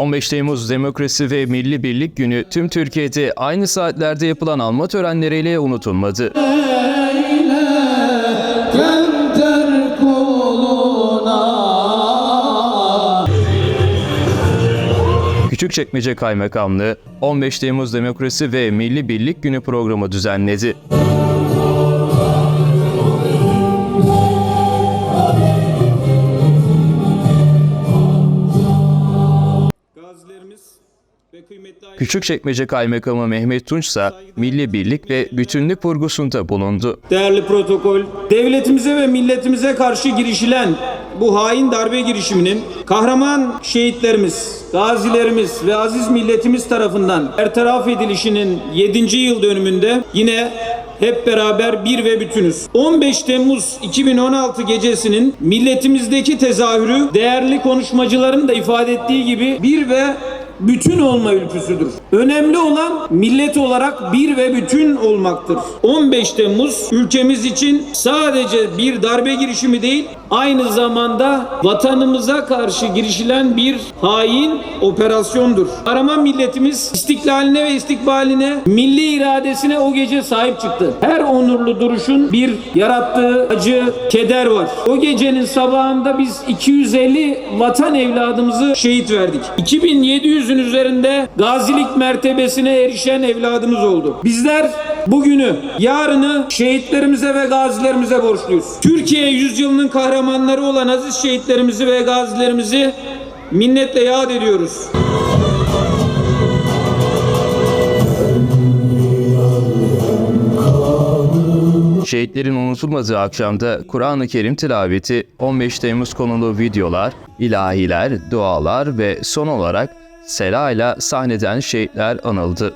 15 Temmuz Demokrasi ve Milli Birlik Günü tüm Türkiye'de aynı saatlerde yapılan alma törenleriyle unutulmadı. Koluna Küçükçekmece Kaymakamlığı 15 Temmuz Demokrasi ve Milli Birlik Günü programı düzenledi. Küçükçekmece Kaymakamı Mehmet Tunç ise milli birlik ve bütünlük vurgusunda bulundu. Değerli protokol, devletimize ve milletimize karşı girişilen bu hain darbe girişiminin kahraman şehitlerimiz, gazilerimiz ve aziz milletimiz tarafından bertaraf edilişinin 7. yıl dönümünde yine hep beraber bir ve bütünüz. 15 Temmuz 2016 gecesinin milletimizdeki tezahürü değerli konuşmacıların da ifade ettiği gibi bir ve bütün olma ülküsüdür. Önemli olan millet olarak bir ve bütün olmaktır. 15 Temmuz ülkemiz için sadece bir darbe girişimi değil, aynı zamanda vatanımıza karşı girişilen bir hain operasyondur. Kahraman milletimiz istiklaline ve istikbaline, milli iradesine o gece sahip çıktı. Her onurlu duruşun bir yarattığı acı, keder var. O gecenin sabahında biz 250 vatan evladımızı şehit verdik. 2700'ün üzerinde gazilik mertebesine erişen evladımız oldu. Bizler bugünü, yarını şehitlerimize ve gazilerimize borçluyuz. Türkiye yüzyılının kahramanları olan aziz şehitlerimizi ve gazilerimizi minnetle yad ediyoruz. Şehitlerin unutulmadığı akşamda Kur'an-ı Kerim tilaveti, 15 Temmuz konulu videolar, ilahiler, dualar ve son olarak Sela ile sahneden şehitler anıldı.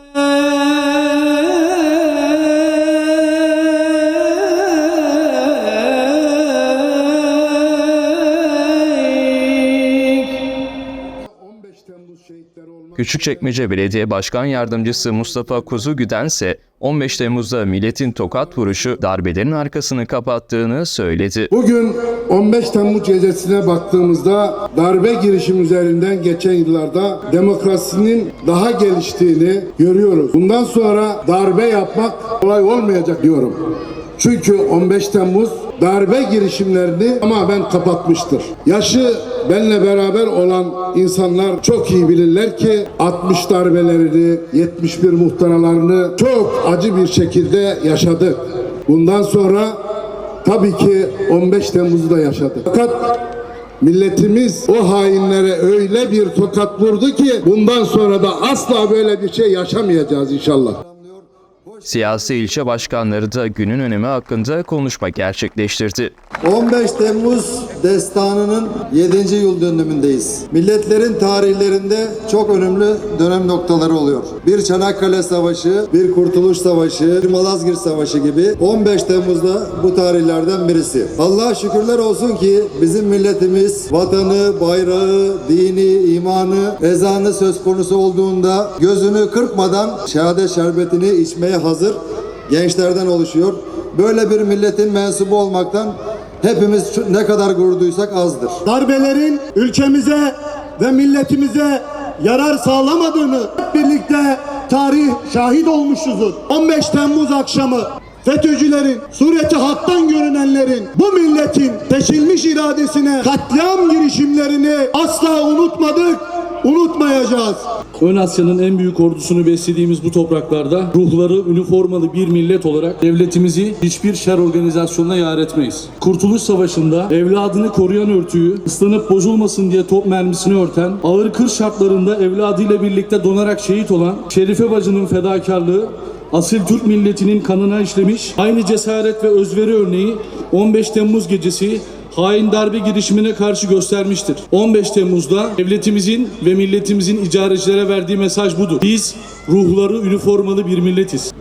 Küçükçekmece Belediye Başkan Yardımcısı Mustafa Kuzugüden ise 15 Temmuz'da milletin tokat vuruşu darbelerin arkasını kapattığını söyledi. Bugün 15 Temmuz gecesine baktığımızda darbe girişim üzerinden geçen yıllarda demokrasinin daha geliştiğini görüyoruz. Bundan sonra darbe yapmak kolay olmayacak diyorum. Çünkü 15 Temmuz darbe girişimlerini tamamen kapatmıştır. Yaşı benle beraber olan insanlar çok iyi bilirler ki 60 darbelerini, 71 muhtaralarını çok acı bir şekilde yaşadık. Bundan sonra Tabii ki 15 Temmuz'u da yaşadı. Fakat milletimiz o hainlere öyle bir tokat vurdu ki bundan sonra da asla böyle bir şey yaşamayacağız inşallah. Siyasi ilçe başkanları da günün önemi hakkında konuşma gerçekleştirdi. 15 Temmuz destanının 7. yıl dönümündeyiz. Milletlerin tarihlerinde çok önemli dönem noktaları oluyor. Bir Çanakkale Savaşı, bir Kurtuluş Savaşı, bir Malazgirt Savaşı gibi 15 Temmuz'da bu tarihlerden birisi. Allah'a şükürler olsun ki bizim milletimiz vatanı, bayrağı, dini, imanı, ezanı söz konusu olduğunda gözünü kırpmadan şehadet şerbetini içmeye hazır gençlerden oluşuyor. Böyle bir milletin mensubu olmaktan hepimiz ne kadar gurur duysak azdır. darbelerin ülkemize ve milletimize yarar sağlamadığını hep birlikte tarih şahit olmuşuzdur. 15 Temmuz akşamı FETÖ'cülerin, sureti haktan görünenlerin bu milletin seçilmiş iradesine katliam girişimlerini asla unutmadık, unutmayacağız. Ön Asya'nın en büyük ordusunu beslediğimiz bu topraklarda ruhları üniformalı bir millet olarak devletimizi hiçbir şer organizasyonuna yar etmeyiz. Kurtuluş Savaşı'nda evladını koruyan örtüyü ıslanıp bozulmasın diye top mermisini örten, ağır kır şartlarında evladıyla birlikte donarak şehit olan Şerife bacının fedakarlığı asil Türk milletinin kanına işlemiş aynı cesaret ve özveri örneği 15 Temmuz gecesi hain darbe girişimine karşı göstermiştir. 15 Temmuz'da devletimizin ve milletimizin icarecilere verdiği mesaj budur. Biz ruhları üniformalı bir milletiz.